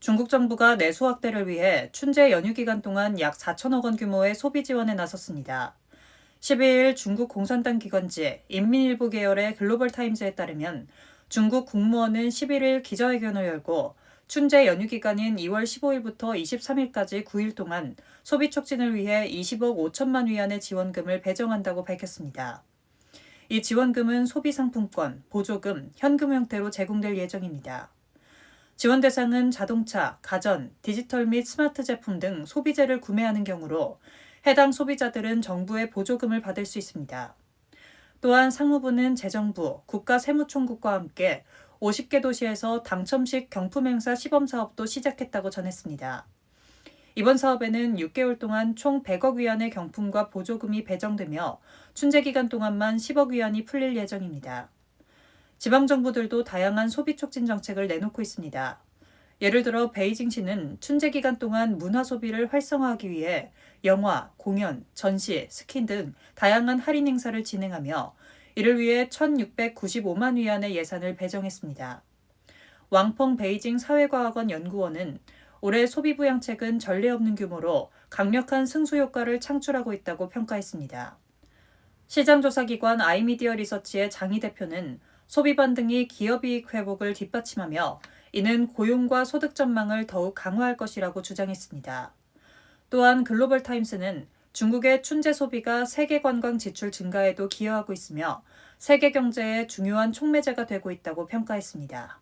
중국 정부가 내수 확대를 위해 춘제 연휴 기간 동안 약 4천억 원 규모의 소비 지원에 나섰습니다. 12일 중국 공산당 기관지 인민일보 계열의 글로벌 타임즈에 따르면 중국 국무원은 11일 기자회견을 열고 춘제 연휴 기간인 2월 15일부터 23일까지 9일 동안 소비 촉진을 위해 20억 5천만 위안의 지원금을 배정한다고 밝혔습니다. 이 지원금은 소비 상품권, 보조금, 현금 형태로 제공될 예정입니다. 지원 대상은 자동차, 가전, 디지털 및 스마트 제품 등 소비재를 구매하는 경우로 해당 소비자들은 정부의 보조금을 받을 수 있습니다. 또한 상무부는 재정부, 국가세무총국과 함께 50개 도시에서 당첨식 경품 행사 시범 사업도 시작했다고 전했습니다. 이번 사업에는 6개월 동안 총 100억 위안의 경품과 보조금이 배정되며 춘제 기간 동안만 10억 위안이 풀릴 예정입니다. 지방 정부들도 다양한 소비 촉진 정책을 내놓고 있습니다. 예를 들어 베이징시는 춘제 기간 동안 문화 소비를 활성화하기 위해 영화, 공연, 전시, 스킨 등 다양한 할인 행사를 진행하며 이를 위해 1,695만 위안의 예산을 배정했습니다. 왕펑 베이징 사회과학원 연구원은 올해 소비 부양책은 전례 없는 규모로 강력한 승수 효과를 창출하고 있다고 평가했습니다. 시장조사기관 아이미디어 리서치의 장희 대표는 소비 반등이 기업이익 회복을 뒷받침하며 이는 고용과 소득 전망을 더욱 강화할 것이라고 주장했습니다. 또한 글로벌 타임스는 중국의 춘제 소비가 세계 관광 지출 증가에도 기여하고 있으며 세계 경제의 중요한 촉매제가 되고 있다고 평가했습니다.